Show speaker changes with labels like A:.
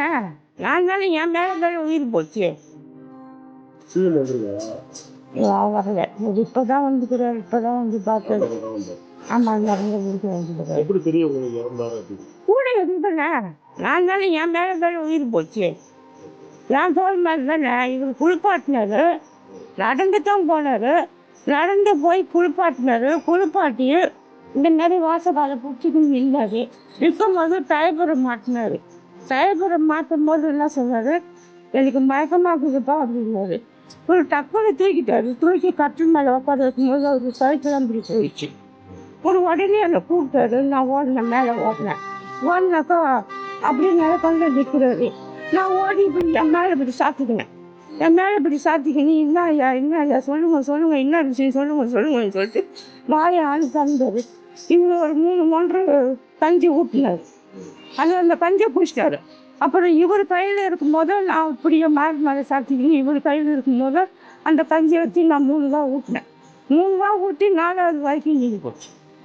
A: தானே நான் தானே என் மேலே தானே உயிர் போச்சு. வரல. இப்போ தான் வந்துக்கிறார் இப்போ தான் வந்து பார்த்தது ஆமாம் வந்துக்கிறார்
B: அப்படின்னு
A: கூட இருந்தேனே. நான் தானே என் மேலே தானே உயிர் போச்சு. என் தோல் தானே இவர் குளிப்பாட்டினாரு. நடந்து தான் போனார். நடந்து போய் குளிப்பாட்டினாரு. குளிப்பாட்டி இந்த மாதிரி வாசக்காலை பிடிச்சிக்கின்னு இருந்தாரு இருக்கும்போது டயபுரம் மாட்டினாரு. டயபுரம் மாற்றும் போது என்ன சொன்னார் எனக்கு மயக்கமாக்குதுப்பா அப்படின்னாரு. ஒரு டக்குனு தூக்கிட்டாரு. தூக்கி கற்று மேலே உட்கார இருக்கும்போது அவருக்கு சைக்கிள் பிடிச்சி போயிடுச்சு. ஒரு உடனே என்னை கூப்பிட்டாரு. நான் ஓடினேன். மேலே ஓடினேன். ஓடினாக்கா அப்படியே நடக்கொண்டு நிற்கிறாரு. நான் ஓடி இப்படி என் மேலே இப்படி சாத்திக்கினேன். என் மேலே இப்படி சாத்திக்கினி என்ன ஐயா? என்ன ஐயா? சொல்லுங்க சொல்லுங்க. என்ன விஷயம்? சொல்லுங்க சொல்லுங்கன்னு சொல்லிட்டு வாயை ஆள் தந்தார் இவர் ஒரு மூணு மூன்று கஞ்சி ஊட்டினார். அது அந்த பஞ்சை பிடிச்சிட்டாரு. அப்புறம் இவர் கையில் இருக்கும்போது நான் இப்படியே மேலே மேலே சாத்திக்கினு இவர் கையில் இருக்கும்போது அந்த பஞ்சை வச்சு நான் மூணு ரூபா ஊட்டினேன். மூணு ரூபா ஊட்டி நாலாவது வரைக்கும் நீங்கி போச்சு